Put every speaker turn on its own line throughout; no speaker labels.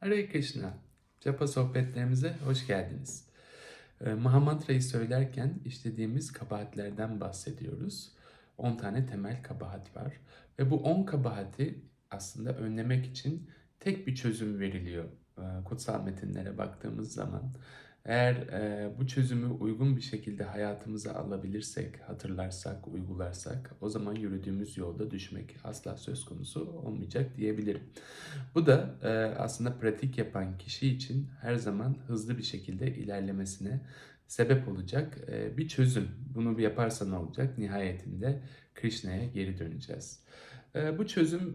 Hare Krishna. Japa sohbetlerimize hoş geldiniz. Ee, Mahamantra'yı söylerken işlediğimiz kabahatlerden bahsediyoruz. 10 tane temel kabahat var. Ve bu 10 kabahati aslında önlemek için tek bir çözüm veriliyor e, kutsal metinlere baktığımız zaman. Eğer e, bu çözümü uygun bir şekilde hayatımıza alabilirsek, hatırlarsak, uygularsak o zaman yürüdüğümüz yolda düşmek asla söz konusu olmayacak diyebilirim. Bu da e, aslında pratik yapan kişi için her zaman hızlı bir şekilde ilerlemesine sebep olacak e, bir çözüm. Bunu yaparsa ne olacak? Nihayetinde Krishna'ya geri döneceğiz. E, bu çözüm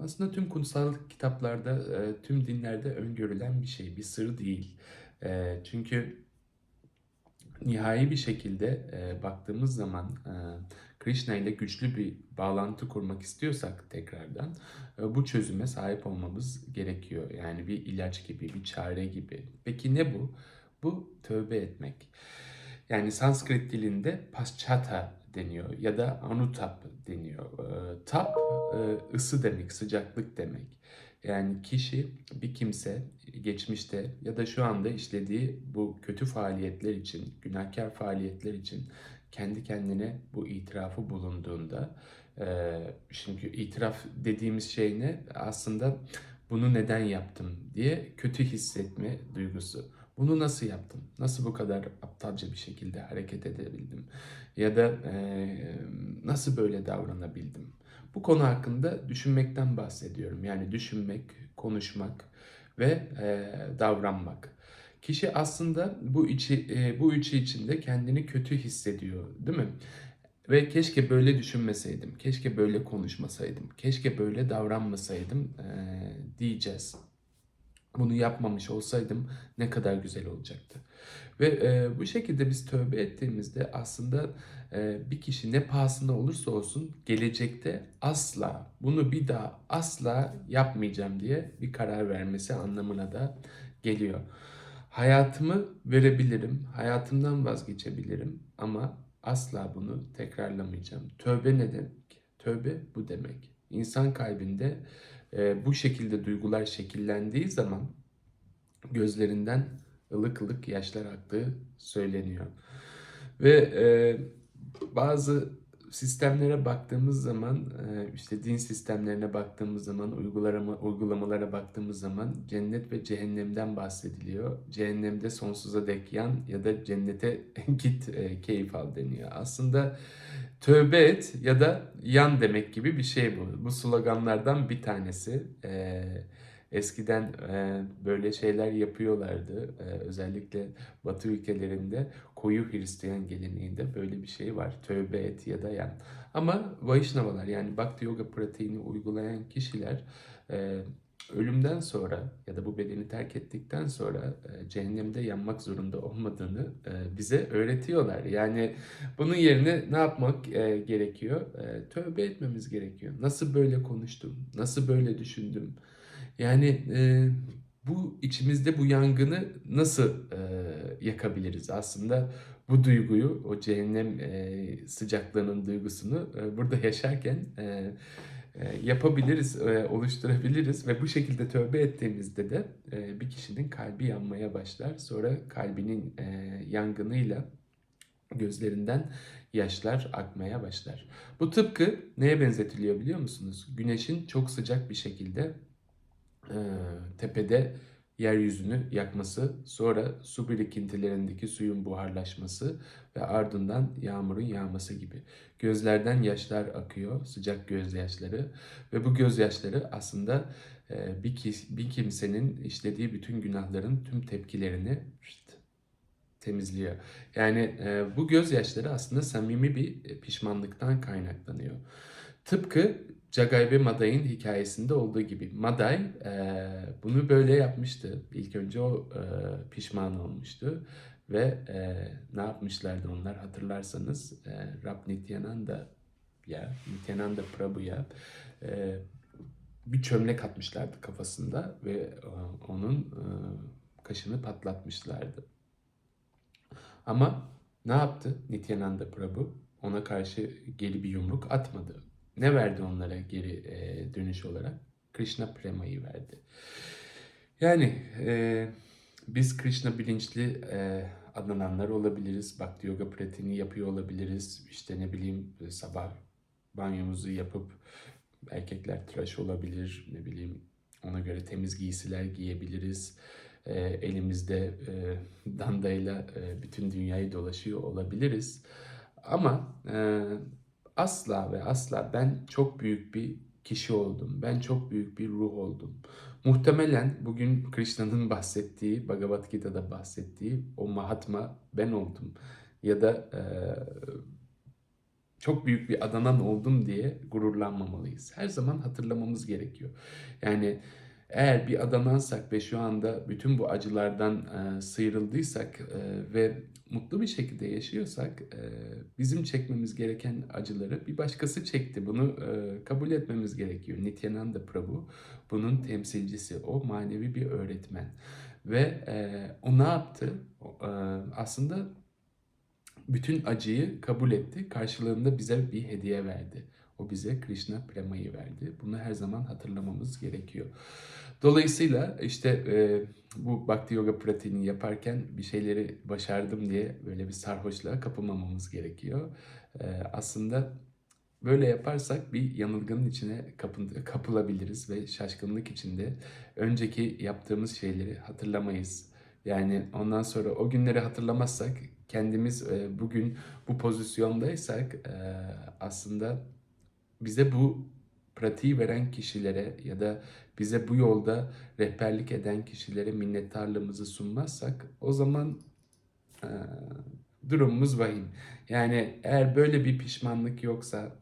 aslında tüm kutsal kitaplarda, e, tüm dinlerde öngörülen bir şey, bir sır değil. E, çünkü nihai bir şekilde e, baktığımız zaman e, Krishna ile güçlü bir bağlantı kurmak istiyorsak tekrardan e, bu çözüme sahip olmamız gerekiyor. Yani bir ilaç gibi, bir çare gibi. Peki ne bu? Bu tövbe etmek. Yani Sanskrit dilinde paschata deniyor ya da anutap deniyor. E, tap e, ısı demek, sıcaklık demek. Yani kişi, bir kimse geçmişte ya da şu anda işlediği bu kötü faaliyetler için, günahkar faaliyetler için kendi kendine bu itirafı bulunduğunda, e, çünkü itiraf dediğimiz şey ne? Aslında bunu neden yaptım diye kötü hissetme duygusu. Bunu nasıl yaptım? Nasıl bu kadar aptalca bir şekilde hareket edebildim? Ya da e, nasıl böyle davranabildim? Bu konu hakkında düşünmekten bahsediyorum. Yani düşünmek, konuşmak ve e, davranmak. Kişi aslında bu içi e, bu üçü içinde kendini kötü hissediyor, değil mi? Ve keşke böyle düşünmeseydim, keşke böyle konuşmasaydım, keşke böyle davranmasaydım e, diyeceğiz. Bunu yapmamış olsaydım ne kadar güzel olacaktı. Ve e, bu şekilde biz tövbe ettiğimizde aslında e, bir kişi ne pahasına olursa olsun gelecekte asla bunu bir daha asla yapmayacağım diye bir karar vermesi anlamına da geliyor. Hayatımı verebilirim, hayatımdan vazgeçebilirim ama asla bunu tekrarlamayacağım. Tövbe ne demek? Tövbe bu demek. İnsan kalbinde e, bu şekilde duygular şekillendiği zaman gözlerinden ılık ılık yaşlar aktığı söyleniyor. Ve e, bazı sistemlere baktığımız zaman, e, işte din sistemlerine baktığımız zaman, uygulama, uygulamalara baktığımız zaman cennet ve cehennemden bahsediliyor. Cehennemde sonsuza dek yan ya da cennete git e, keyif al deniyor. Aslında tövbe et ya da yan demek gibi bir şey bu. Bu sloganlardan bir tanesi. Eee Eskiden e, böyle şeyler yapıyorlardı. E, özellikle Batı ülkelerinde koyu Hristiyan geleneğinde böyle bir şey var. Tövbe et ya da yan. Ama Vaishnavalar yani Bhakti Yoga pratiğini uygulayan kişiler e, ölümden sonra ya da bu bedeni terk ettikten sonra e, cehennemde yanmak zorunda olmadığını e, bize öğretiyorlar. Yani bunun yerine ne yapmak e, gerekiyor? Tövbe etmemiz gerekiyor. Nasıl böyle konuştum? Nasıl böyle düşündüm? Yani bu içimizde bu yangını nasıl yakabiliriz? Aslında bu duyguyu, o cehennem sıcaklığının duygusunu burada yaşarken yapabiliriz, e, oluşturabiliriz ve bu şekilde tövbe ettiğimizde de e, bir kişinin kalbi yanmaya başlar. Sonra kalbinin e, yangınıyla gözlerinden yaşlar akmaya başlar. Bu tıpkı neye benzetiliyor biliyor musunuz? Güneşin çok sıcak bir şekilde e, tepede yeryüzünü yakması, sonra su birikintilerindeki suyun buharlaşması ve ardından yağmurun yağması gibi. Gözlerden yaşlar akıyor, sıcak gözyaşları ve bu gözyaşları aslında e, bir, kimsenin işlediği bütün günahların tüm tepkilerini temizliyor. Yani e, bu gözyaşları aslında samimi bir pişmanlıktan kaynaklanıyor. Tıpkı Jagay ve Madai'nin hikayesinde olduğu gibi. Maday e, bunu böyle yapmıştı. İlk önce o e, pişman olmuştu. Ve e, ne yapmışlardı onlar hatırlarsanız e, Rab Nityananda ya Nityananda Prabhu'ya e, bir çömlek atmışlardı kafasında ve e, onun e, kaşını patlatmışlardı. Ama ne yaptı Nityananda Prabhu? Ona karşı geri bir yumruk atmadı. Ne verdi onlara geri e, dönüş olarak? Krishna Prema'yı verdi. Yani e, biz Krishna bilinçli e, adananlar olabiliriz. Bhakti yoga pratiğini yapıyor olabiliriz. İşte ne bileyim sabah banyomuzu yapıp erkekler tıraş olabilir. Ne bileyim ona göre temiz giysiler giyebiliriz. E, elimizde e, dandayla e, bütün dünyayı dolaşıyor olabiliriz. Ama e, asla ve asla ben çok büyük bir kişi oldum. Ben çok büyük bir ruh oldum. Muhtemelen bugün Krishna'nın bahsettiği, Bhagavad Gita'da bahsettiği o Mahatma ben oldum. Ya da e, çok büyük bir adanan oldum diye gururlanmamalıyız. Her zaman hatırlamamız gerekiyor. Yani eğer bir adanansak ve şu anda bütün bu acılardan e, sıyrıldıysak e, ve mutlu bir şekilde yaşıyorsak e, bizim çekmemiz gereken acıları bir başkası çekti. Bunu e, kabul etmemiz gerekiyor. Nityananda Prabhu bunun temsilcisi. O manevi bir öğretmen. Ve e, o ne yaptı? E, aslında bütün acıyı kabul etti. Karşılığında bize bir hediye verdi. O bize Krishna Prema'yı verdi. Bunu her zaman hatırlamamız gerekiyor. Dolayısıyla işte e, bu Bhakti Yoga pratiğini yaparken bir şeyleri başardım diye böyle bir sarhoşluğa kapılmamamız gerekiyor. E, aslında böyle yaparsak bir yanılgının içine kapı, kapılabiliriz ve şaşkınlık içinde önceki yaptığımız şeyleri hatırlamayız. Yani ondan sonra o günleri hatırlamazsak kendimiz e, bugün bu pozisyondaysak e, aslında bize bu pratiği veren kişilere ya da bize bu yolda rehberlik eden kişilere minnettarlığımızı sunmazsak o zaman e, durumumuz vahim. Yani eğer böyle bir pişmanlık yoksa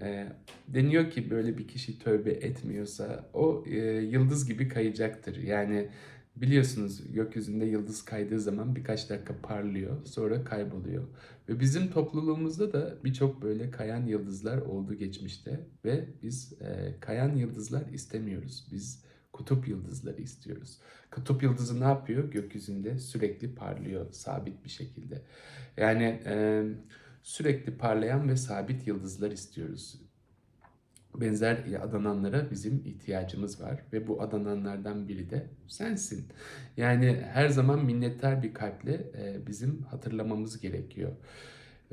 e, deniyor ki böyle bir kişi tövbe etmiyorsa o e, yıldız gibi kayacaktır. Yani Biliyorsunuz gökyüzünde yıldız kaydığı zaman birkaç dakika parlıyor, sonra kayboluyor. Ve bizim topluluğumuzda da birçok böyle kayan yıldızlar oldu geçmişte ve biz e, kayan yıldızlar istemiyoruz. Biz kutup yıldızları istiyoruz. Kutup yıldızı ne yapıyor? Gökyüzünde sürekli parlıyor sabit bir şekilde. Yani e, sürekli parlayan ve sabit yıldızlar istiyoruz benzer adananlara bizim ihtiyacımız var ve bu adananlardan biri de sensin. Yani her zaman minnettar bir kalple e, bizim hatırlamamız gerekiyor.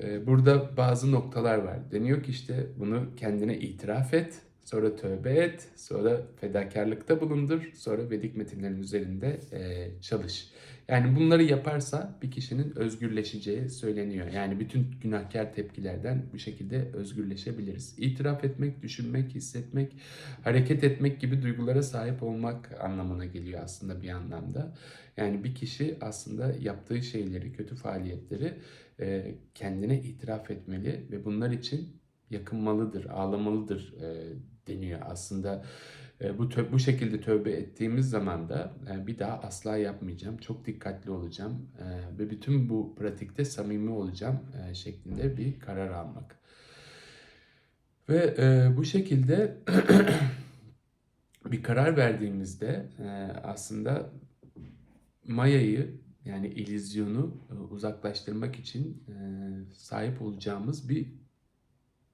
E, burada bazı noktalar var. Deniyor ki işte bunu kendine itiraf et, sonra tövbe et, sonra fedakarlıkta bulundur, sonra Vedik metinlerin üzerinde e, çalış. Yani bunları yaparsa bir kişinin özgürleşeceği söyleniyor. Yani bütün günahkar tepkilerden bu şekilde özgürleşebiliriz. İtiraf etmek, düşünmek, hissetmek, hareket etmek gibi duygulara sahip olmak anlamına geliyor aslında bir anlamda. Yani bir kişi aslında yaptığı şeyleri, kötü faaliyetleri e, kendine itiraf etmeli ve bunlar için yakınmalıdır, ağlamalıdır e, deniyor aslında. E, bu bu şekilde tövbe ettiğimiz zaman da e, bir daha asla yapmayacağım. Çok dikkatli olacağım e, ve bütün bu pratikte samimi olacağım şeklinde bir karar almak. Ve bu şekilde bir karar verdiğimizde aslında mayayı yani ilizyonu uzaklaştırmak için sahip olacağımız bir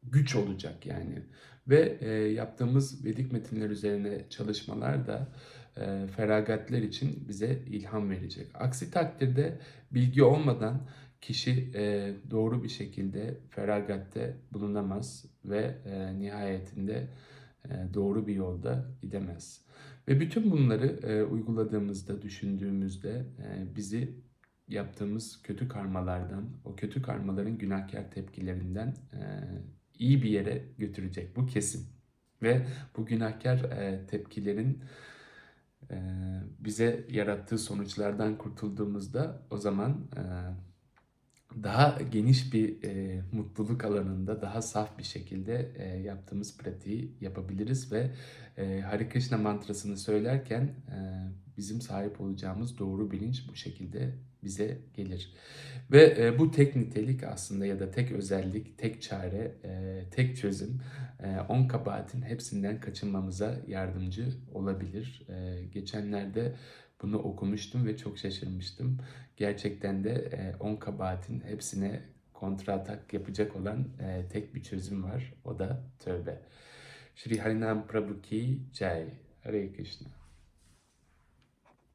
güç olacak yani. Ve e, yaptığımız Vedik metinler üzerine çalışmalar da e, feragatler için bize ilham verecek. Aksi takdirde bilgi olmadan kişi e, doğru bir şekilde feragatte bulunamaz ve e, nihayetinde e, doğru bir yolda gidemez. Ve bütün bunları e, uyguladığımızda, düşündüğümüzde e, bizi yaptığımız kötü karmalardan, o kötü karmaların günahkar tepkilerinden e, iyi bir yere götürecek. Bu kesin. Ve bu günahkar e, tepkilerin e, bize yarattığı sonuçlardan kurtulduğumuzda o zaman e, daha geniş bir e, mutluluk alanında daha saf bir şekilde e, yaptığımız pratiği yapabiliriz ve e, Hare Krishna mantrasını söylerken e, bizim sahip olacağımız doğru bilinç bu şekilde bize gelir. Ve e, bu tek nitelik aslında ya da tek özellik, tek çare, e, tek çözüm e, on kabahatin hepsinden kaçınmamıza yardımcı olabilir. E, geçenlerde bunu okumuştum ve çok şaşırmıştım. Gerçekten de e, on kabahatin hepsine kontra atak yapacak olan e, tek bir çözüm var. O da tövbe. Shri Harinam Prabhu ki Jai. Hare Krishna.